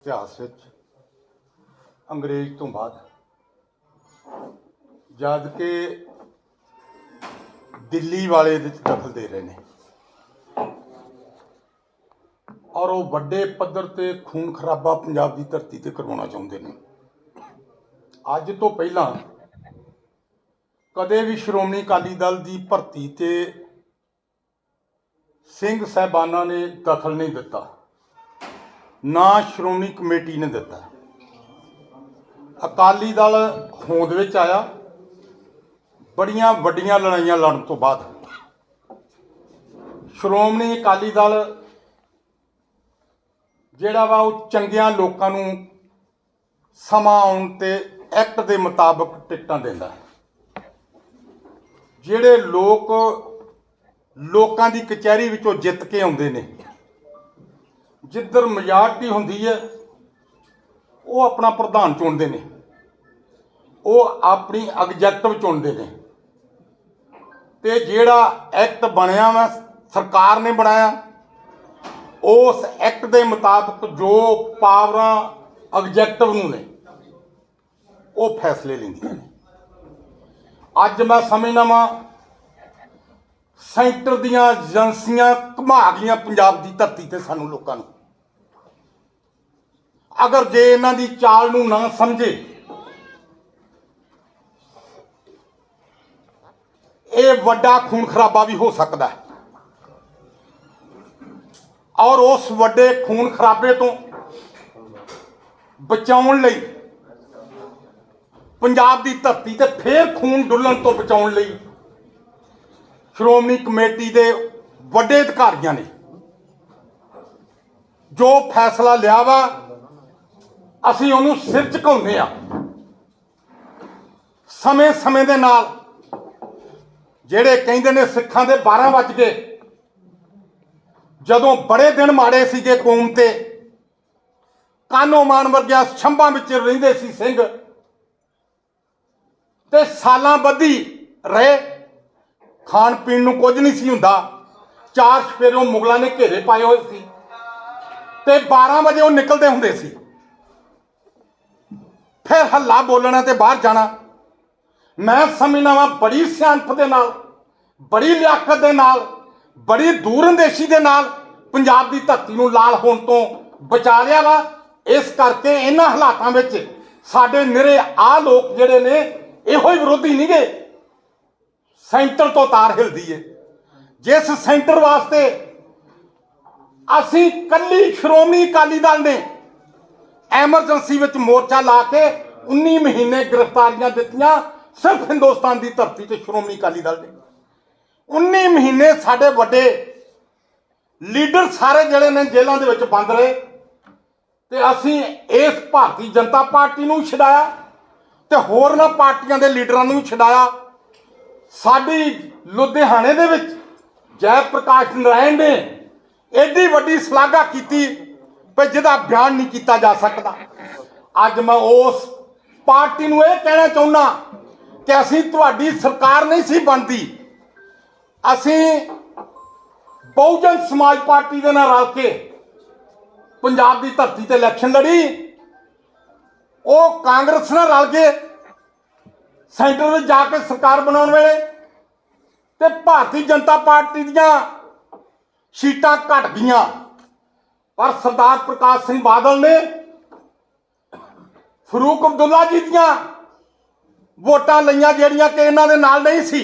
ਇਤਿਹਾਸ ਵਿੱਚ ਅੰਗਰੇਜ਼ ਤੋਂ ਬਾਅਦ। ਜਦ ਕਿ ਦਿੱਲੀ ਵਾਲੇ ਇਹਦੇ ਵਿੱਚ ਦਖਲ ਦੇ ਰਹੇ ਨੇ। ਔਰ ਉਹ ਵੱਡੇ ਪੱਧਰ ਤੇ ਖੂਨ ਖਰਾਬਾ ਪੰਜਾਬ ਦੀ ਧਰਤੀ ਤੇ ਕਰਵਾਉਣਾ ਚਾਹੁੰਦੇ ਨੇ। ਅੱਜ ਤੋਂ ਪਹਿਲਾਂ ਕਦੇ ਵੀ ਸ਼੍ਰੋਮਣੀ ਅਕਾਲੀ ਦਲ ਦੀ ਭਰਤੀ ਤੇ ਸਿੰਘ ਸਾਹਿਬਾਨਾਂ ਨੇ ਦਖਲ ਨਹੀਂ ਦਿੱਤਾ। ਨਾ ਸ਼੍ਰੋਮਣੀ ਕਮੇਟੀ ਨੇ ਦਿੱਤਾ। ਅਕਾਲੀ ਦਲ ਹੋਂਦ ਵਿੱਚ ਆਇਆ। ਬੜੀਆਂ ਵੱਡੀਆਂ ਲੜਾਈਆਂ ਲੜਨ ਤੋਂ ਬਾਅਦ। ਸ਼੍ਰੋਮਣੀ ਅਕਾਲੀ ਦਲ ਜਿਹੜਾ ਵਾ ਉਹ ਚੰਗਿਆਂ ਲੋਕਾਂ ਨੂੰ ਸਮਾਂ ਆਉਣ ਤੇ ਐਕਟ ਦੇ ਮੁਤਾਬਕ ਟਿਕਟਾਂ ਦਿੰਦਾ ਹੈ। ਜਿਹੜੇ ਲੋਕ ਲੋਕਾਂ ਦੀ ਕਚਹਿਰੀ ਵਿੱਚੋਂ ਜਿੱਤ ਕੇ ਆਉਂਦੇ ਨੇ ਜਿੱਧਰ ਮੈਜੋਰਟੀ ਹੁੰਦੀ ਹੈ, ਉਹ ਆਪਣਾ ਪ੍ਰਧਾਨ ਚੁਣਦੇ ਨੇ। ਉਹ ਆਪਣੀ ਐਗਜ਼ੈਕਟਿਵ ਚੁਣਦੇ ਨੇ। ਤੇ ਜਿਹੜਾ ਐਕਟ ਬਣਿਆ ਵਾ, ਸਰਕਾਰ ਨੇ ਬਣਾਇਆ, ਉਸ ਐਕਟ ਦੇ ਮੁਤਾਬਕ ਜੋ ਪਾਵਰਾਂ ਐਗਜ਼ੈਕਟਿਵ ਨੂੰ ਨੇ, ਉਹ ਫੈਸਲੇ ਲੈਂਦੀਆਂ ਨੇ। ਅੱਜ ਮੈਂ ਸਮਝਦਾ ਵਾਂ, ਸੈਂਟਰ ਦੀਆਂ ਏਜੰਸੀਆਂ ਘੁਮਾ ਗਈਆਂ ਪੰਜਾਬ ਦੀ ਧਰਤੀ ਤੇ ਸਾਨੂੰ ਲੋਕਾਂ ਨੂੰ। ਅਗਰ ਜੇ ਇਹਨਾਂ ਦੀ ਚਾਲ ਨੂੰ ਨਾ ਸਮਝੇ, ਇਹ ਵੱਡਾ ਖੂਨ ਖਰਾਬਾ ਵੀ ਹੋ ਸਕਦਾ ਹੈ। ਔਰ ਉਸ ਵੱਡੇ ਖੂਨ ਖਰਾਬੇ ਤੋਂ ਬਚਾਉਣ ਲਈ, ਪੰਜਾਬ ਦੀ ਧਰਤੀ ਤੇ ਫੇਰ ਖੂਨ ਡੁੱਲਣ ਤੋਂ ਬਚਾਉਣ ਲਈ ਸ਼੍ਰੋਮਣੀ ਕਮੇਟੀ ਦੇ ਵੱਡੇ ਅਧਿਕਾਰੀਆਂ ਨੇ ਜੋ ਫੈਸਲਾ ਲਿਆ ਵਾ ਅਸੀਂ ਉਹਨੂੰ ਸਿਰ ਝੁਕਾਉਂਦੇ ਆ ਸਮੇਂ-ਸਮੇਂ ਦੇ ਨਾਲ ਜਿਹੜੇ ਕਹਿੰਦੇ ਨੇ ਸਿੱਖਾਂ ਦੇ 12 ਵੱਜ ਗਏ, ਜਦੋਂ ਬੜੇ ਦਿਨ ਮਾੜੇ ਸੀਗੇ ਕੌਮ ਤੇ, ਕਾਨੋ ਮਾਨ ਵਰਗਿਆ ਛੰਭਾਂ ਵਿੱਚ ਰਹਿੰਦੇ ਸੀ ਸਿੰਘ। ਤੇ ਸਾਲਾਂ ਬੱਧੀ ਰਹੇ, ਖਾਣ ਪੀਣ ਨੂੰ ਕੁਝ ਨਹੀਂ ਸੀ ਹੁੰਦਾ। ਚਾਰ ਸਪੇਰੋਂ ਮੁਗਲਾਂ ਨੇ ਘੇਰੇ ਪਾਏ ਹੋਏ ਸੀ। ਤੇ 12 ਵਜੇ ਉਹ ਨਿਕਲਦੇ ਹੁੰਦੇ ਸੀ। ਫਿਰ ਹੱਲਾ ਬੋਲਣਾ ਤੇ ਬਾਹਰ ਜਾਣਾ। ਮੈਂ ਸਮਝਦਾ ਵਾ ਬੜੀ ਸਿਆਣਪ ਦੇ ਨਾਲ, ਬੜੀ ਲਿਆਕਤ ਦੇ ਨਾਲ, ਬੜੀ ਦੂਰਅੰਦੇਸ਼ੀ ਦੇ ਨਾਲ ਪੰਜਾਬ ਦੀ ਧਰਤੀ ਨੂੰ ਲਾਲ ਹੋਣ ਤੋਂ ਬਚਾ ਲਿਆ ਵਾ। ਇਸ ਕਰਕੇ ਇਹਨਾਂ ਹਾਲਾਤਾਂ ਵਿੱਚ ਸਾਡੇ ਨਿਰੇ ਆ ਲੋਕ ਜਿਹੜੇ ਨੇ, ਇਹੋ ਹੀ ਵਿਰੋਧੀ ਨਹੀਂਗੇ ਸੈਂਟਰ ਤੋਂ ਤਾਰ ਹਿਲਦੀ ਏ। ਜਿਸ ਸੈਂਟਰ ਵਾਸਤੇ ਅਸੀਂ ਕੱਲੀ ਸ਼੍ਰੋਮਣੀ ਅਕਾਲੀ ਦਲ ਨੇ ਐਮਰਜੈਂਸੀ ਵਿੱਚ ਮੋਰਚਾ ਲਾ ਕੇ 19 ਮਹੀਨੇ ਗ੍ਰਿਫਤਾਰੀਆਂ ਦਿੱਤੀਆਂ, ਸਿਰਫ ਹਿੰਦੁਸਤਾਨ ਦੀ ਧਰਤੀ ਤੇ ਸ਼੍ਰੋਮਣੀ ਅਕਾਲੀ ਦਲ ਨੇ। 19 ਮਹੀਨੇ ਸਾਡੇ ਵੱਡੇ ਲੀਡਰ ਸਾਰੇ ਜਿਹੜੇ ਨੇ ਜੇਲ੍ਹਾਂ ਦੇ ਵਿੱਚ ਬੰਦ ਰਹੇ ਤੇ ਅਸੀਂ ਇਸ ਭਾਰਤੀ ਜਨਤਾ ਪਾਰਟੀ ਨੂੰ ਛਡਾਇਆ ਤੇ ਹੋਰਨਾਂ ਪਾਰਟੀਆਂ ਦੇ ਲੀਡਰਾਂ ਨੂੰ ਛਡਾਇਆ। ਸਾਡੀ ਲੁਧਿਆਣੇ ਦੇ ਵਿੱਚ ਜੈ ਪ੍ਰਕਾਸ਼ ਨਾਰਾਇਣ ਨੇ ਐਡੀ ਵੱਡੀ ਸ਼ਲਾਘਾ ਕੀਤੀ ਪਰ ਜਿਹਦਾ ਬਿਆਨ ਨਹੀਂ ਕੀਤਾ ਜਾ ਸਕਦਾ। ਅੱਜ ਮੈਂ ਉਸ ਪਾਰਟੀ ਨੂੰ ਇਹ ਕਹਿਣਾ ਚਾਹੁੰਦਾ ਕਿ ਅਸੀਂ ਤੁਹਾਡੀ ਸਰਕਾਰ ਨਹੀਂ ਸੀ ਬਣਦੀ। ਅਸੀਂ ਬਹੁਜਨ ਸਮਾਜ ਪਾਰਟੀ ਦੇ ਨਾਲ ਰਲ ਕੇ ਪੰਜਾਬ ਦੀ ਧਰਤੀ ਤੇ ਇਲੈਕਸ਼ਨ ਲੜੀ। ਉਹ ਕਾਂਗਰਸ ਨਾਲ ਰਲ ਕੇ ਸੈਂਟਰ ਵਿੱਚ ਜਾ ਕੇ ਸਰਕਾਰ ਬਣਾਉਣ ਵੇਲੇ ਤੇ ਭਾਰਤੀ ਜਨਤਾ ਪਾਰਟੀ ਦੀਆਂ ਸੀਟਾਂ ਘਟ ਗਈਆਂ। ਪਰ ਸਰਦਾਰ ਪ੍ਰਕਾਸ਼ ਸਿੰਘ ਬਾਦਲ ਨੇ ਫਰੂਕ ਅਬਦੁੱਲਾ ਜੀ ਦੀਆਂ ਵੋਟਾਂ ਲਈਆਂ ਜਿਹੜੀਆਂ ਕਿ ਇਹਨਾਂ ਦੇ ਨਾਲ ਨਹੀਂ ਸੀ।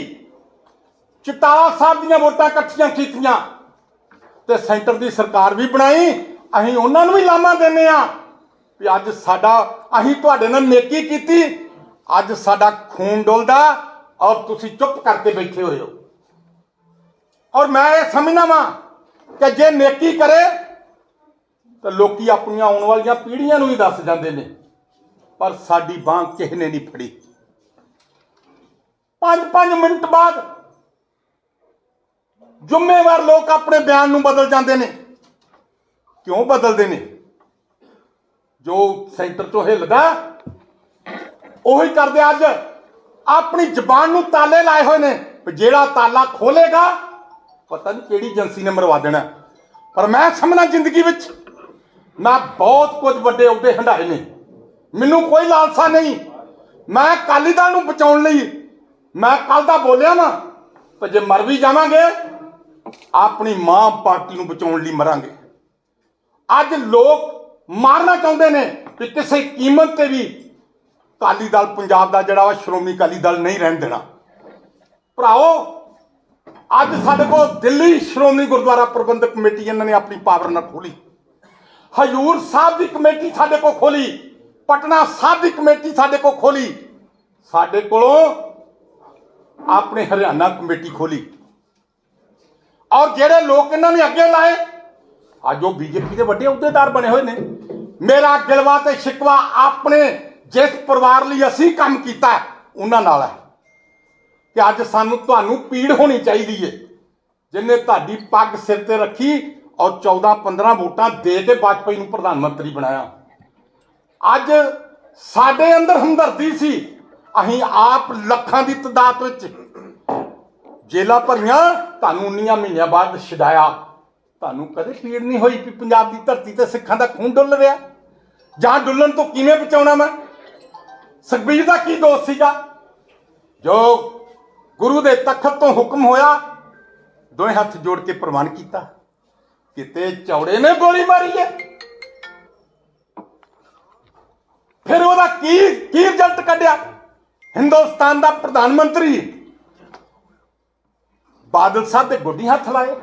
ਚਟਾਲਾ ਸਾਹਿਬ ਦੀਆਂ ਵੋਟਾਂ ਇਕੱਠੀਆਂ ਕੀਤੀਆਂ ਤੇ ਸੈਂਟਰ ਦੀ ਸਰਕਾਰ ਵੀ ਬਣਾਈ। ਅਸੀਂ ਉਹਨਾਂ ਨੂੰ ਵੀ ਲਾਮਾ ਦਿੰਨੇ ਆ ਵੀ ਅੱਜ ਸਾਡਾ ਅਸੀਂ ਤੁਹਾਡੇ ਨਾਲ ਨੇਕੀ ਕੀਤੀ, ਅੱਜ ਸਾਡਾ ਖੂਨ ਡੁੱਲਦਾ ਔਰ ਤੁਸੀਂ ਚੁੱਪ ਕਰਕੇ ਬੈਠੇ ਹੋਏ ਹੋ। ਔਰ ਮੈਂ ਇਹ ਸਮਝਣਾ ਵਾਂ ਕਿ ਜੇ ਨੇਕੀ ਕਰੇ ਤਾਂ ਲੋਕੀ ਆਪਣੀਆਂ ਆਉਣ ਵਾਲੀਆਂ ਪੀੜ੍ਹੀਆਂ ਨੂੰ ਵੀ ਦੱਸ ਜਾਂਦੇ ਨੇ। ਪਰ ਸਾਡੀ ਬਾਂਹ ਕਿਸੇ ਨੇ ਨਹੀਂ ਫੜੀ। 5-5 ਮਿੰਟ ਬਾਅਦ ਜ਼ਿੰਮੇਵਾਰ ਲੋਕ ਆਪਣੇ ਬਿਆਨ ਨੂੰ ਬਦਲ ਜਾਂਦੇ ਨੇ। ਕਿਉਂ ਬਦਲਦੇ ਨੇ? ਜੋ ਸੈਂਟਰ ਤੋਂ ਹਿੱਲਦਾ, ਉਹੀ ਕਰਦੇ ਅੱਜ। ਆਪਣੀ ਜ਼ਬਾਨ ਨੂੰ ਤਾਲੇ ਲਾਏ ਹੋਏ ਨੇ ਵੀ ਜਿਹੜਾ ਤਾਲਾ ਖੋਲੇਗਾ, ਪਤਾ ਨਹੀਂ ਕਿਹੜੀ ਏਜੰਸੀ ਨੇ ਮਰਵਾ ਦੇਣਾ। ਪਰ ਮੈਂ ਸਮਝਣਾ ਜ਼ਿੰਦਗੀ ਵਿੱਚ ਮੈਂ ਬਹੁਤ ਕੁਝ ਵੱਡੇ ਅਹੁਦੇ ਹੰਢਾਏ ਨੇ। ਮੈਨੂੰ ਕੋਈ ਲਾਲਸਾ ਨਹੀਂ। ਮੈਂ ਅਕਾਲੀ ਦਲ ਨੂੰ ਬਚਾਉਣ ਲਈ, ਮੈਂ ਕੱਲ ਦਾ ਬੋਲਿਆ ਨਾ, ਤੇ ਜੇ ਮਰ ਵੀ ਜਾਵਾਂਗੇ, ਆਪਣੀ ਮਾਂ ਪਾਰਟੀ ਨੂੰ ਬਚਾਉਣ ਲਈ ਮਰਾਂਗੇ। ਅੱਜ ਲੋਕ ਮਾਰਨਾ ਚਾਹੁੰਦੇ ਨੇ ਕਿ ਕਿਸੇ ਕੀਮਤ ਤੇ ਵੀ ਅਕਾਲੀ ਦਲ ਪੰਜਾਬ ਦਾ ਜਿਹੜਾ ਵਾ ਸ਼੍ਰੋਮਣੀ ਅਕਾਲੀ ਦਲ ਨਹੀਂ ਰਹਿਣ ਦੇਣਾ। ਭਰਾਓ ਅੱਜ ਸਾਡੇ ਕੋਲ ਦਿੱਲੀ ਸ਼੍ਰੋਮਣੀ ਗੁਰਦੁਆਰਾ ਪ੍ਰਬੰਧਕ ਕਮੇਟੀ ਇਹਨਾਂ ਨੇ ਆਪਣੀ ਪਾਵਰ ਨਾਲ ਖੋਲੀ ਹਜੂਰ ਸਾਹਿਬ ਦੀ ਕਮੇਟੀ ਸਾਡੇ ਕੋਲ ਖੋਲੀ, ਪਟਨਾ ਸਾਹਿਬ ਦੀ ਕਮੇਟੀ ਸਾਡੇ ਕੋਲ ਖੋਲੀ। ਸਾਡੇ ਕੋਲੋਂ ਆਪਣੇ ਹਰਿਆਣਾ ਕਮੇਟੀ ਖੋਲੀ। ਔਰ ਜਿਹੜੇ ਲੋਕ ਇਹਨਾਂ ਨੇ ਅੱਗੇ ਲਾਏ, ਅੱਜ ਉਹ ਬੀਜੇਪੀ ਦੇ ਵੱਡੇ ਅਹੁਦੇਦਾਰ ਬਣੇ ਹੋਏ ਨੇ। ਮੇਰਾ ਗਿਲਵਾ ਤੇ ਸ਼ਿਕਵਾ ਆਪਣੇ ਜਿਸ ਪਰਿਵਾਰ ਲਈ ਅਸੀਂ ਕੰਮ ਕੀਤਾ ਉਹਨਾਂ ਨਾਲ ਹੈ। ਕਿ ਅੱਜ ਸਾਨੂੰ ਤੁਹਾਨੂੰ ਪੀੜ ਹੋਣੀ ਚਾਹੀਦੀ ਏ, ਜਿਨੇ ਤੁਹਾਡੀ ਪੱਗ ਸਿਰ ਤੇ ਰੱਖੀ ਔਰ 14 15 ਵੋਟਾਂ ਦੇ ਕੇ ਵਾਜਪਾਈ ਨੂੰ ਪ੍ਰਧਾਨ ਮੰਤਰੀ ਬਣਾਇਆ। ਅੱਜ ਸਾਡੇ ਅੰਦਰ ਹਮਦਰਦੀ ਸੀ, ਅਸੀਂ ਆਪ ਲੱਖਾਂ ਦੀ ਤਦਾਦ ਵਿੱਚ ਜੇਲਾਂ ਭਰੀਆਂ, ਤੁਹਾਨੂੰ 19 ਮਹੀਨਿਆਂ ਬਾਅਦ ਛਡਾਇਆ। ਤੁਹਾਨੂੰ ਕਦੇ ਪੀੜ ਨਹੀਂ ਹੋਈ ਕਿ ਪੰਜਾਬ ਦੀ ਧਰਤੀ ਤੇ ਸਿੱਖਾਂ ਦਾ ਖੂਨ ਡੁੱਲ ਰਿਹਾ? ਜਾਂ ਡੁੱਲਣ ਤੋਂ ਕਿਵੇਂ ਬਚਾਉਣਾ ਮੈਂ? ਸੁਖਬੀਰ ਦਾ ਕੀ ਦੋਸ਼ ਸੀਗਾ? ਜੋ ਗੁਰੂ ਦੇ ਤਖਤ ਤੋਂ ਹੁਕਮ ਹੋਇਆ, ਦੋਵੇਂ ਹੱਥ ਜੋੜ ਕੇ ਪ੍ਰਵਾਨ ਕੀਤਾ। ਕਿਤੇ ਚੌੜੇ ਨੇ ਗੋਲੀ ਮਾਰੀ ਹੈ ਫਿਰ ਉਹਦਾ ਕੀ ਕੀ ਰਿਜ਼ਲਟ ਕੱਢਿਆ? ਹਿੰਦੁਸਤਾਨ ਦਾ ਪ੍ਰਧਾਨ ਮੰਤਰੀ ਬਾਦਲ ਸਾਹਿਬ ਦੇ ਗੋਡੀ ਹੱਥ ਲਾਏ,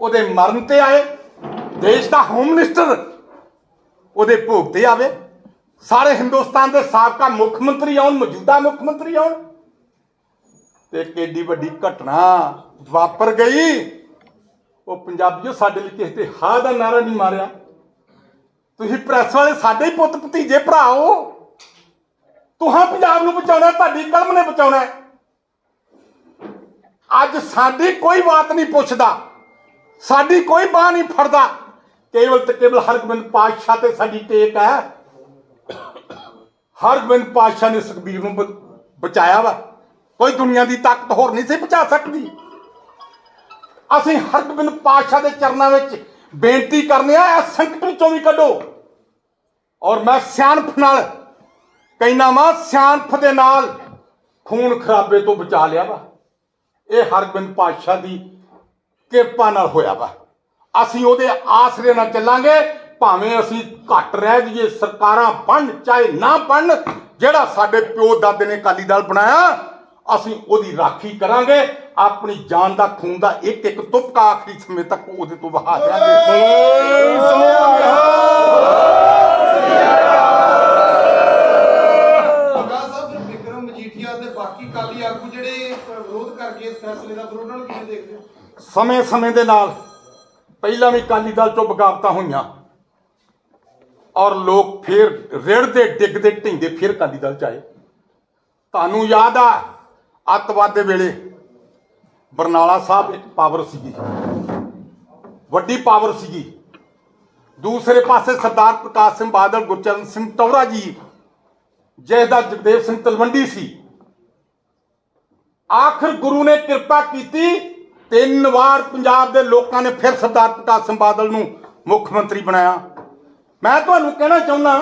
ਉਹਦੇ ਮਰਨ ਤੇ ਆਏ, ਦੇਸ਼ ਦਾ ਹੋਮ ਮਿਨਿਸਟਰ ਉਹਦੇ ਭੋਗ ਤੇ ਆਵੇ, ਸਾਰੇ ਹਿੰਦੁਸਤਾਨ ਦੇ ਸਾਬਕਾ ਮੁੱਖ ਮੰਤਰੀ ਆਉਣ, ਮੌਜੂਦਾ ਮੁੱਖ ਮੰਤਰੀ ਆਉਣ, ਤੇ ਕਿੱਡੀ ਵੱਡੀ ਘਟਨਾ ਵਾਪਰ ਗਈ। ਉਹ ਪੰਜਾਬੀਓ, ਸਾਡੇ ਲਈ ਕਿਸੇ ਤੇ ਹਾਂ ਦਾ ਨਾਰਾ ਨਹੀਂ ਮਾਰਿਆ। ਤੁਸੀਂ ਪ੍ਰੈਸ ਵਾਲੇ ਸਾਡੇ ਹੀ ਪੁੱਤ ਭਤੀਜੇ, ਭਰਾ ਹੋ। ਤੁਹਾਂ ਪੰਜਾਬ ਨੂੰ ਬਚਾਉਣਾ, ਤੁਹਾਡੀ ਕਲਮ ਨੇ ਬਚਾਉਣਾ ਅੱਜ ਸਾਡੀ ਕੋਈ ਬਾਤ ਨਹੀਂ ਪੁੱਛਦਾ, ਸਾਡੀ ਕੋਈ ਬਾਹ ਨਹੀਂ ਫੜਦਾ। ਕੇਵਲ ਤੇ ਕੇਵਲ ਹਰਗੋਬਿੰਦ ਪਾਤਸ਼ਾਹ ਤੇ ਸਾਡੀ ਟੇਕ ਹੈ। ਹਰਗੋਬਿੰਦ ਪਾਤਸ਼ਾਹ ਨੇ ਸੁਖਬੀਰ ਨੂੰ ਬਚਾਇਆ ਵਾ। ਕੋਈ ਦੁਨੀਆ ਦੀ ਤਾਕਤ ਹੋਰ ਨਹੀਂ ਸੀ ਬਚਾ ਸਕਦੀ। ਅਸੀਂ ਹਰਗੋਬਿੰਦ ਪਾਤਸ਼ਾਹ ਦੇ ਚਰਨਾਂ ਵਿੱਚ ਬੇਨਤੀ ਕਰਨੇ ਆ ਇਸ ਸੰਕਟ ਵਿੱਚੋਂ ਵੀ ਕੱਢੋ। ਔਰ ਮੈਂ ਸਿਆਣਪ ਨਾਲ ਕਹਿਣਾ ਵਾ, ਸਿਆਣਪ ਦੇ ਨਾਲ ਖੂਨ ਖਰਾਬੇ ਤੋਂ ਬਚਾ ਲਿਆ ਵਾ। ਇਹ ਹਰਗੋਬਿੰਦ ਪਾਤਸ਼ਾਹ ਦੀ ਕਿਰਪਾ ਨਾਲ ਹੋਇਆ ਵਾ। ਅਸੀਂ ਉਹਦੇ ਆਸਰੇ ਨਾਲ ਚੱਲਾਂਗੇ, ਭਾਵੇਂ ਅਸੀਂ ਘੱਟ ਰਹਿ ਜਾਈਏ, ਸਰਕਾਰਾਂ ਬਣ ਚਾਹੇ ਨਾ ਬਣ ਜਿਹੜਾ ਸਾਡੇ ਪਿਓ ਦਾਦੇ ਨੇ ਅਕਾਲੀ ਦਲ ਬਣਾਇਆ ਅਸੀਂ ਉਹਦੀ ਰਾਖੀ ਕਰਾਂਗੇ ਆਪਣੀ ਜਾਨ ਦਾ ਖੂਨ ਦਾ ਇੱਕ ਇੱਕ ਤੁਪਕਾ ਆਖਰੀ ਸਮੇਂ ਤੱਕ ਉਹਦੇ ਤੋਂ ਵਹਾ ਦਿਆਂਗੇ। ਕਾਲੀ ਇਸ ਫੈਸਲੇ ਦਾ ਨਾਲ ਪਹਿਲਾਂ ਵੀ ਅਕਾਲੀ ਦਲ ਚੋਂ ਬਗਾਵਤਾਂ ਹੋਈਆਂ ਔਰ ਲੋਕ ਫਿਰ ਰਿੜਦੇ ਡਿੱਗਦੇ ਢਿੰਦੇ ਫਿਰ ਅਕਾਲੀ ਦਲ ਚ ਆਏ। ਤੁਹਾਨੂੰ ਯਾਦ ਆ ਅੱਤਵਾਦ ਦੇ ਵੇਲੇ ਬਰਨਾਲਾ ਸਾਹਿਬ ਇੱਕ ਪਾਵਰ ਸੀਗੀ। ਵੱਡੀ ਪਾਵਰ ਸੀਗੀ। ਦੂਸਰੇ ਪਾਸੇ ਸਰਦਾਰ ਪ੍ਰਕਾਸ਼ ਸਿੰਘ ਬਾਦਲ, ਗੁਰਚਰਨ ਸਿੰਘ ਟੌਰਾ ਜੀ ਜਿਹਦਾ ਜਗਦੇਵ ਸਿੰਘ ਤਲਵੰਡੀ ਸੀ। ਆਖਰ ਗੁਰੂ ਨੇ ਕਿਰਪਾ ਕੀਤੀ, ਤਿੰਨ ਵਾਰ ਪੰਜਾਬ ਦੇ ਲੋਕਾਂ ਨੇ ਫਿਰ ਸਰਦਾਰ ਪ੍ਰਕਾਸ਼ ਸਿੰਘ ਬਾਦਲ ਨੂੰ ਮੁੱਖ ਮੰਤਰੀ ਬਣਾਇਆ। ਮੈਂ ਤੁਹਾਨੂੰ ਕਹਿਣਾ ਚਾਹੁੰਦਾ,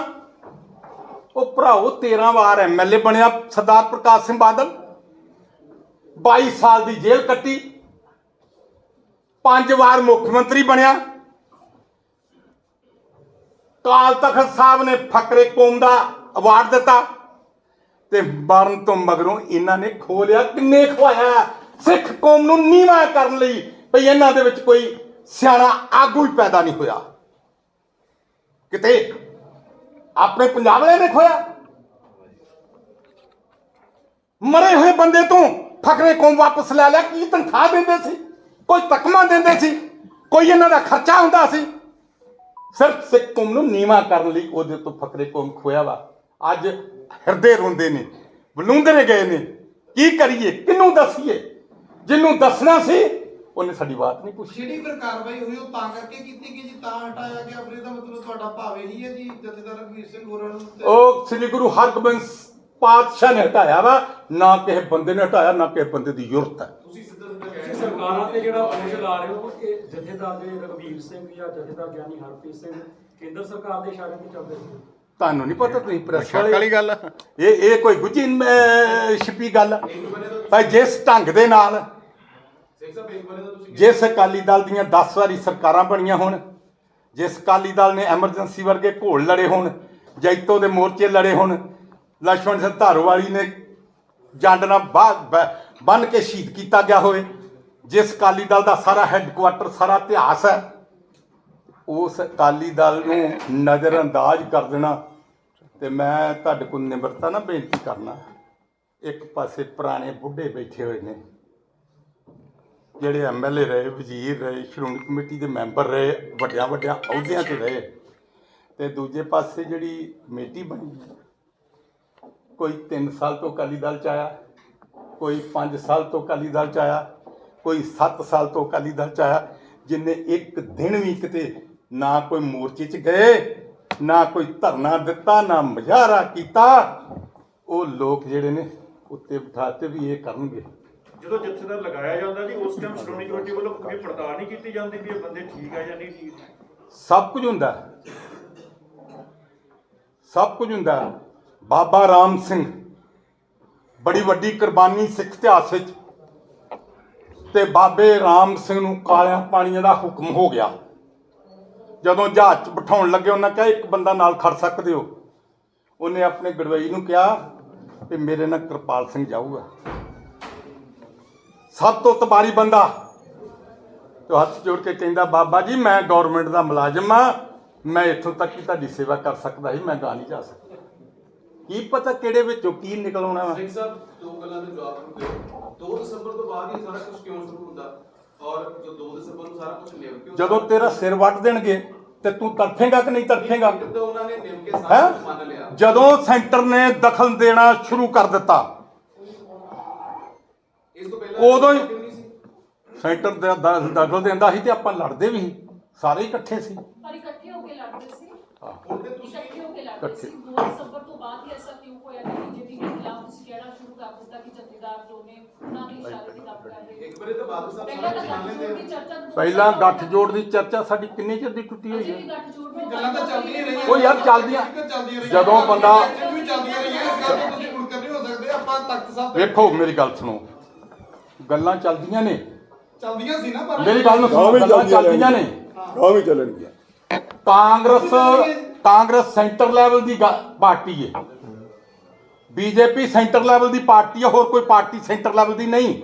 ਉਹ ਭਰਾਓ 13 ਵਾਰ ਐਮਐਲਏ ਬਣਿਆ ਸਰਦਾਰ ਪ੍ਰਕਾਸ਼ ਸਿੰਘ ਬਾਦਲ। 22 ਸਾਲ ਦੀ ਜੇਲ੍ਹ ਕੱਟੀ। ਪੰਜ ਵਾਰ ਮੁੱਖ ਮੰਤਰੀ ਬਣਿਆ। ਕਾਲ ਤਖਤ ਸਾਹਿਬ ਨੇ ਫਕਰੇ ਕੌਮ ਦਾ ਅਵਾਰਡ ਦਿੱਤਾ। ਤੇ ਮਰਨ ਤੋਂ ਮਗਰੋਂ ਇਹਨਾਂ ਨੇ ਖੋਲਿਆ, ਕਿੰਨੇ ਖਵਾਇਆ ਸਿੱਖ ਕੌਮ ਨੂੰ ਨੀਵਾ ਕਰਨ ਲਈ ਭਈ ਇਹਨਾਂ ਦੇ ਵਿੱਚ ਕੋਈ ਸਿਆਣਾ ਆਗੂ ਹੀ ਪੈਦਾ ਨਹੀਂ ਹੋਇਆ। ਕਿਤੇ ਆਪਣੇ ਪੰਜਾਬ ਵਾਲਿਆਂ ਨੇ ਖੋਇਆ? ਮਰੇ ਹੋਏ ਬੰਦੇ ਤੋਂ ਫਕਰੇ ਕੌਮ ਵਾਪਸ ਲੈ ਲਿਆ ਕੀ ਤਨਖਾਹ ਦਿੰਦੇ ਸੀ? ਕੋਈ ਤਕਮਾ ਦਿੰਦੇ ਸੀ? ਕੋਈ ਇਹਨਾਂ ਦਾ ਖਰਚਾ ਹੁੰਦਾ ਸੀ? ਸਿਰਫ ਸਿੱਖ ਕੌਮ ਨੂੰ ਨੀਵਾ ਕਰਨ ਲਈ ਉਹਦੇ ਤੋਂ ਫਕਰੇ ਕੌਮ ਖੋਇਆ ਵਾ। ਅੱਜ ਹਿਰਦੇ ਰੋਂਦੇ ਨੇ ਬਲੂੰਦਰੇ ਗਏ ਨੇ। ਕੀ ਕਰੀਏ? ਕਿਹਨੂੰ ਦੱਸੀਏ? ਜਿਹਨੂੰ ਦੱਸਣਾ ਸੀ ਉਹਨੇ ਸਾਡੀ ਬਾਤ ਨਹੀਂ ਪੁੱਛੀ। ਜਿਹੜੀ ਫਿਰ ਕਾਰਵਾਈ ਹੋਈ ਉਹ ਤਾਂ ਕਰਕੇ ਕੀਤੀ ਗਈ ਜੀ ਤਾਂ ਹਟਾਇਆ ਗਿਆ? ਫਿਰ ਇਹਦਾ ਮਤਲਬ ਤੁਹਾਡਾ ਭਾਵ ਇਹੀ ਹੈ ਜੀ ਜਥੇਦਾਰ ਰਘਵੀਰ ਸਿੰਘ ਹੋਰਾਂ ਨੂੰ ਉਹ ਸ੍ਰੀ ਗੁਰੂ ਹਰਗੋਬਿੰਦ ਪਾਤਸ਼ਾਹ ਨੇ ਹਟਾਇਆ ਵਾ ਨਾ ਕਿਸੇ ਬੰਦੇ ਨੇ ਹਟਾਇਆ ਨਾ ਕਿਸੇ ਬੰਦੇ ਦੀ ਜ਼ਰੂਰਤ ਹੈ ਤੁਸੀਂ ਸਰਕਾਰਾਂ ਤੇ ਜਿਹੜਾ ਦੋਸ਼ ਲਾ ਰਹੇ ਹੋ ਇਹ ਜਥੇਦਾਰ ਦੇ ਰਘਵੀਰ ਸਿੰਘ ਜਾਂ ਜਥੇਦਾਰ ਗਿਆਨੀ ਹਰਪ੍ਰੀਤ ਸਿੰਘ ਕੇਂਦਰ ਸਰਕਾਰ ਦੇ ਇਸ਼ਾਰੇ ਤੇ ਚੱਲਦੇ ਸੀ ਤੁਹਾਨੂੰ ਨਹੀਂ ਪਤਾ ਤੁਸੀਂ ਪ੍ਰੈਸ ਵਾਲੀ ਗੱਲ। ਇਹ ਇਹ ਕੋਈ ਗੁੱਜੀ ਅਹ, ਛਿਪੀ ਗੱਲ। ਭਾਈ ਜਿਸ ਢੰਗ ਦੇ ਨਾਲ ਜਿਸ ਅਕਾਲੀ ਦਲ ਦੀਆਂ 10 ਵਾਰੀ ਸਰਕਾਰਾਂ ਬਣੀਆਂ ਹੋਣ ਜਿਸ ਅਕਾਲੀ ਦਲ ਨੇ ਐਮਰਜੈਂਸੀ ਵਰਗੇ ਘੋਲ ਲੜੇ ਹੋਣ ਜੈਤੋ ਦੇ ਮੋਰਚੇ ਲੜੇ ਹੋਣ ਲਛਮਣ ਸਿੰਘ ਧਾਰੋਵਾਲੀ ਨੇ ਜੰਡ ਨਾਲ ਬੰਨ ਕੇ ਸ਼ਹੀਦ ਕੀਤਾ ਗਿਆ ਹੋਵੇ। ਜਿਸ ਕਾਲੀ ਦਲ ਦਾ ਸਾਰਾ ਹੈੱਡਕੁਆਟਰ ਸਾਰਾ ਇਤਿਹਾਸ ਹੈ, ਉਸ ਕਾਲੀ ਦਲ ਨੂੰ ਨਜ਼ਰਅੰਦਾਜ਼ ਕਰ ਦੇਣਾ। ਤੇ ਮੈਂ ਤੁਹਾਡੇ ਕੋਲ ਨਿਮਰਤਾ ਨਾਲ ਬੇਨਤੀ ਕਰਨਾ, ਇੱਕ ਪਾਸੇ ਪੁਰਾਣੇ ਬੁੱਢੇ ਬੈਠੇ ਹੋਏ ਨੇ, ਜਿਹੜੇ ਐਮਐਲਏ ਰਹੇ, ਵਜ਼ੀਰ ਰਹੇ, ਸ਼੍ਰੋਮਣੀ ਕਮੇਟੀ ਦੇ ਮੈਂਬਰ ਰਹੇ ਵੱਡਿਆਂ ਵੱਡਿਆਂ ਅਹੁਦਿਆਂ ਤੇ ਰਹੇ। ਤੇ ਦੂਜੇ ਪਾਸੇ ਜਿਹੜੀ ਕਮੇਟੀ ਬਣੀ ਕੋਈ 3 ਸਾਲ ਤੋਂ ਅਕਾਲੀ ਦਲ ਚ ਆਇਆ ਕੋਈ 5 ਸਾਲ ਤੋਂ ਅਕਾਲੀ ਦਲ ਚ ਆਇਆ ਕੋਈ 7 ਸਾਲ ਤੋਂ ਅਕਾਲੀ ਦਲ ਚ ਆਇਆ ਜਿਨੇ ਇੱਕ ਦਿਨ ਵੀ ਕਿਤੇ ਨਾ ਕੋਈ ਮੋਰਚੇ ਚ ਗਏ ਨਾ ਕੋਈ ਧਰਨਾ ਦਿੱਤਾ ਨਾ ਮੁਜ਼ਾਹਰਾ ਕੀਤਾ ਉਹ ਲੋਕ ਜਿਹੜੇ ਨੇ ਉੱਤੇ ਬਿਠਾਤੇ ਵੀ ਇਹ ਕਰਨਗੇ ਜਦੋਂ ਜਥੇਦਾਰ ਲਗਾਇਆ ਜਾਂਦਾ ਜੀ ਉਸ ਟਾਈਮ ਸ਼੍ਰੋਮਣੀ ਕਮੇਟੀ ਵੱਲੋਂ ਕੋਈ ਪੜਤਾਲ ਨਹੀਂ ਕੀਤੀ ਜਾਂਦੀ ਵੀ ਇਹ ਬੰਦੇ ਠੀਕ ਆ ਜਾਂ ਨਹੀਂ ਠੀਕ ਸਭ ਕੁਝ ਹੁੰਦਾ। ਸਭ ਕੁਝ ਹੁੰਦਾ। ਬਾਬਾ ਰਾਮ ਸਿੰਘ। ਬੜੀ ਵੱਡੀ ਕੁਰਬਾਨੀ ਸਿੱਖ ਇਤਿਹਾਸ ਵਿੱਚ। ਤੇ ਬਾਬੇ ਰਾਮ ਸਿੰਘ ਨੂੰ ਕਾਲਿਆਂ ਪਾਣੀਆਂ ਦਾ ਹੁਕਮ ਹੋ ਗਿਆ। ਜਦੋਂ ਜਹਾਜ਼ 'ਚ ਬਿਠਾਉਣ ਲੱਗੇ, ਉਹਨਾਂ ਕਿਹਾ, ਇੱਕ ਬੰਦਾ ਨਾਲ ਖੜ ਸਕਦੇ ਹੋ? ਉਹਨੇ ਆਪਣੇ ਗੜਵਈ ਨੂੰ ਕਿਹਾ ਕਿ ਮੇਰੇ ਨਾਲ ਕਿਰਪਾਲ ਸਿੰਘ ਜਾਊਗਾ। ਸਭ ਤੋਂ ਤਬਾਰੀ ਬੰਦਾ। ਤੇ ਹੱਥ ਜੋੜ ਕੇ ਕਹਿੰਦਾ, ਬਾਬਾ ਜੀ, ਮੈਂ ਗਵਰਨਮੈਂਟ ਦਾ ਮੁਲਾਜ਼ਮ ਆ ਮੈਂ ਇੱਥੋਂ ਤੱਕ ਹੀ ਤੁਹਾਡੀ ਸੇਵਾ ਕਰ ਸਕਦਾ ਸੀ, ਮੈਂ ਗਾ ਨਹੀਂ ਜਾ ਸਕਦਾ। ਕੀ ਪਤਾ ਕਿਹੜੇ ਵਿੱਚੋਂ ਕੀ ਨਿਕਲ ਆਉਣਾ ਵਾ? ਸਿੰਘ ਸਾਹਿਬ ਦੋ ਗੱਲਾਂ ਦੇ ਜਵਾਬ ਨੂੰ ਦਿਓ। 2 ਦਸੰਬਰ ਤੋਂ ਬਾਅਦ ਇਹ ਸਾਰਾ ਕੁਝ ਕਿਉਂ ਸ਼ੁਰੂ ਹੁੰਦਾ? ਔਰ ਜੋ 2 ਦਸੰਬਰ ਨੂੰ ਸਾਰਾ ਕੁਝ ਨਿਭ ਕਿਉਂ ਜਦੋਂ ਤੇਰਾ ਸਿਰ ਵੱਟ ਦੇਣਗੇ ਤੇ ਤੂੰ ਤੜਫੇਗਾ ਕਿ ਨਹੀਂ ਤੜਫੇਗਾ? ਤਾਂ ਉਹਨਾਂ ਨੇ ਨਿਭ ਕੇ ਹੈ? ਸਾਰਾ ਕੁਝ ਮੰਨ ਲਿਆ। ਜਦੋਂ ਸੈਂਟਰ ਨੇ ਦਖਲ ਦੇਣਾ ਸ਼ੁਰੂ ਕਰ ਦਿੱਤਾ। ਇਸ ਤੋਂ ਪਹਿਲਾਂ ਉਦੋਂ ਹੀ- ਸੈਂਟਰ ਦਾ ਦ- ਦਖਲ ਦਿੰਦਾ ਸੀ ਤੇ ਆਪਾਂ ਲੜਦੇ ਵੀ ਸੀ। ਸਾਰੇ ਇਕੱਠੇ ਸੀ। ਪਰ ਇਕੱਠੇ ਹੋ ਕੇ ਲੜਦੇ ਸੀ। ਹੁਣ ਤੇ ਤੁਸੀਂ ਇਕੱਠੇ ਹੋ ਕੇ ਲੜਦੇ ਇਕੱਠੇ। ਸੀ 2 ਦਸੰਬਰ ਤੋਂ ਬਾਅਦ ਹੀ ਐਸਾ ਕਿਉਂ ਹੋਇਆ ਕਿ ਬੀਜੇਪੀ ਦੇ ਖਿਲਾਫ ਤੁਸੀਂ ਕਹਿਣਾ ਸ਼ੁਰੂ ਕਰ ਦਿੱਤਾ ਕਿ ਜਥੇਦਾਰ ਜੋ ਨੇ ਉਹਨਾਂ ਦੇ ਇਸ਼ਾਰੇ ਤੇ ਕੰਮ ਕਰ ਰਹੇ ਨੇ। ਇੱਕ ਵਾਰੀ ਤਾਂ ਬਾਦਲ ਸਾਹਿਬ ਪਹਿਲਾਂ ਤਾਂ ਗੱਠਜੋੜ ਦੀ ਲੈਂਦੇ ਚਰਚਾ ਦੋ ਪਹਿਲਾਂ ਸਾਲ ਗੱਠਜੋੜ ਦੀ ਚਰਚਾ ਸਾਡੀ ਕਿੰਨੇ ਚਿਰ ਦੀ ਟੁੱਟੀ ਹੋਈ ਹੈ? ਗੱਲਾਂ ਤਾਂ ਚੱਲਦੀਆਂ ਰਹੀਆਂ। ਉਹ ਯਾਰ ਚੱਲਦੀਆਂ ਜਦੋਂ ਬੰਦਾ ਚੱਲਦੀਆਂ ਰਹੀਆਂ। ਇਸ ਗੱਲ ਤੋਂ ਤੁਸੀਂ ਮੁੜ ਕੇ ਨਹੀਂ ਹੋ ਸਕਦੇ। ਆਪਾਂ ਤਖਤ ਸਾਹਿਬ ਤੇ ਵੇਖੋ ਮੇਰੀ ਗੱਲ ਸੁਣੋ। ਗੱਲਾਂ ਚੱਲਦੀਆਂ ਨੇ। ਚੱਲਦੀਆਂ ਸੀ ਨਾ ਪਰ ਮੇਰੀ ਗੱਲ ਨੂੰ ਹਾਂ ਸੁਣੋ ਵੀ ਗੱਲਾਂ ਚੱਲਦੀਆਂ ਨੇ। ਆ ਵੀ ਚੱਲਣਗੀਆਂ। ਕਾਂਗਰਸ ਕਾਂਗਰਸ ਸੈਂਟਰ ਲੈਵਲ ਦੀ ਗਾ- ਪਾਰਟੀ ਹੈ ਬੀਜੇਪੀ ਸੈਂਟਰ ਲੈਵਲ ਦੀ ਪਾਰਟੀ ਹੈ ਹੋਰ ਕੋਈ ਪਾਰਟੀ ਸੈਂਟਰ ਲੈਵਲ ਦੀ ਨਹੀਂ।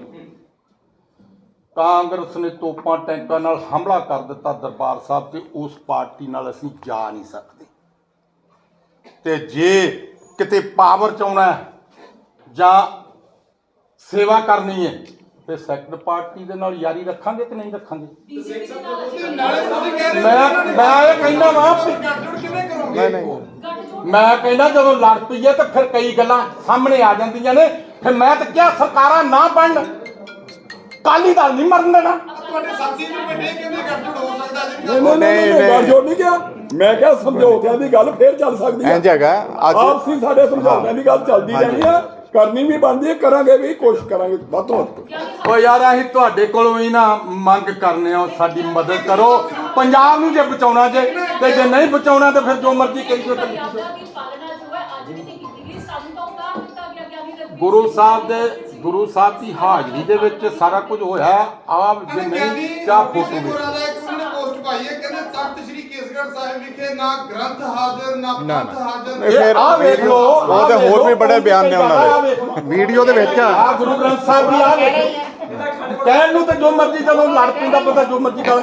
ਕਾਂਗਰਸ ਨੇ ਤੋਪਾਂ ਟੈਂਕਾਂ ਨਾਲ ਹਮਲਾ ਕਰ ਦਿੱਤਾ ਦਰਬਾਰ ਸਾਹਿਬ ਤੇ ਉਸ ਪਾਰਟੀ ਨਾਲ ਅਸੀਂ ਜਾ ਨਹੀਂ ਸਕਦੇ। ਤੇ ਜੇ ਕਿਤੇ ਪਾਵਰ ਚ ਆਉਣਾ ਜਾਂ ਸੇਵਾ ਕਰਨੀ ਹੈ ਤੇ ਸੈਕਟਰ ਪਾਰਟੀ ਦੇ ਨਾਲ ਯਾਰੀ ਰੱਖਾਂਗੇ ਕਿ ਨਹੀਂ ਰੱਖਾਂਗੇ? ਬੀਜੇਪੀ ਦੇ ਨਾਲ ਅਜੇ ਵੀ ਨਾਲੇ ਤੁਸੀਂ ਕਹਿ ਰਹੇ ਮੈਂ ਮੈਂ ਇਹ ਕਹਿੰਦਾ ਵਾਂ ਵੀ ਗੱਠਜੋੜ ਕਿਵੇਂ ਕਰੋਗੇ? ਗੱਠਜੋੜ ਮੈਂ ਕਹਿੰਦਾ ਜਦੋਂ ਲੜ ਪਈਏ ਤਾਂ ਫਿਰ ਕਈ ਗੱਲਾਂ ਸਾਹਮਣੇ ਆ ਜਾਂਦੀਆਂ ਨੇ। ਫਿਰ ਮੈਂ ਤਾਂ ਕਿਹਾ ਸਰਕਾਰਾਂ ਨਾ ਬਣਨ। ਕਾਲੀ ਦਲ ਨਹੀਂ ਮਰਨ ਦੇਣਾ। ਤੁਹਾਡੇ ਸਾਥੀ ਵੀ ਬੈਠੇ ਕਹਿੰਦੇ ਗੱਠਜੋੜ ਹੋ ਸਕਦਾ ਜੀ। ਨਹੀਂ ਨਹੀਂ ਨਹੀਂ ਨਹੀਂ, ਗੱਲ ਜੋੜ ਨਹੀਂ। ਗਿਆ ਮੈਂ ਕਿਹਾ ਸਮਝੌਤਿਆਂ ਦੀ ਗੱਲ ਫੇਰ ਚੱਲ ਸਕਦੀ ਹੈ ਇੰਝ ਹੈਗਾ। ਅੱਜ ਆਪਸੀ ਸਾਡੇ ਸਮਝੌਤਿਆਂ ਦੀ ਗੱਲ ਚੱਲਦੀ। ਰਹਿਣੀ ਆ। ਕਰਨੀ ਵੀ ਬਣਦੀ ਹੈ ਕਰਾਂਗੇ ਵੀ ਕੋਸ਼ਿਸ਼ ਕਰਾਂਗੇ ਵੱਧ ਤੋਂ ਵੱਧ। ਓ ਯਾਰ ਅਸੀਂ ਤੁਹਾਡੇ ਕੋਲੋਂ ਹੀ ਨਾ ਮੰਗ ਕਰਨੇ ਆ ਸਾਡੀ ਮਦਦ ਕਰੋ। ਪੰਜਾਬ ਨੂੰ ਜੇ ਬਚਾਉਣਾ ਜੇ ਤੇ ਜੇ ਨਹੀਂ ਬਚਾਉਣਾ ਤਾਂ ਫਿਰ ਜੋ ਮਰਜ਼ੀ ਕਰੀ ਜੋ ਹੈ ਅੱਜ ਵੀ ਨਹੀਂ ਕੀਤੀ ਗਈ ਸਾਨੂੰ ਤਾਂ ਉਤਾਰ ਦਿੱਤਾ ਗਿਆ ਗਿਆਨੀ ਰਘਬੀਰ ਗੁਰੂ ਸਾਹਿਬ ਦੇ ਗੁਰੂ ਸਾਹਿਬ ਦੀ ਹਾਜ਼ਰੀ ਦੇ ਵਿੱਚ ਸਾਰਾ ਕੁਝ ਹੋਇਆ। ਆਪ ਜੇ ਨਹੀਂ ਚਾਹ ਫੋਟੋ ਦਾ ਇੱਕ ਉਹਨੇ ਪੋਸਟ ਪਾਈ ਹੈ ਕਹਿੰਦੇ ਤਖਤ ਸ੍ਰੀ ਕੇਸਗੜ੍ਹ ਸਾਹਿਬ ਵਿਖੇ ਨਾ ਗ੍ਰੰਥ ਹਾਜ਼ਰ ਨਾ ਨਾ, ਪੰਥ ਨਾ। ਹਾਜ਼ਰ। ਇਹ ਫਿਰ ਆਹ ਵੇਖ ਲਓ, ਉਹ ਆਹ ਤੇ ਵੇਖ ਹੋਰ ਵੀ ਬੜੇ ਬਿਆਨ ਨੇ ਆਹ ਉਹਨਾਂ ਵੇਖ। ਦੇ ਵੀਡੀਓ ਦੇ ਵਿੱਚ ਆ। ਗੁਰੂ ਗ੍ਰੰਥ ਸਾਹਿਬ ਦੀ ਆ ਕਹਿਣ ਨੂੰ ਤੇ ਜੋ ਮਰਜ਼ੀ ਜਦੋਂ ਲੜ ਪੈਂਦਾ ਬੰਦਾ ਜੋ ਮਰਜ਼ੀ ਕਰ।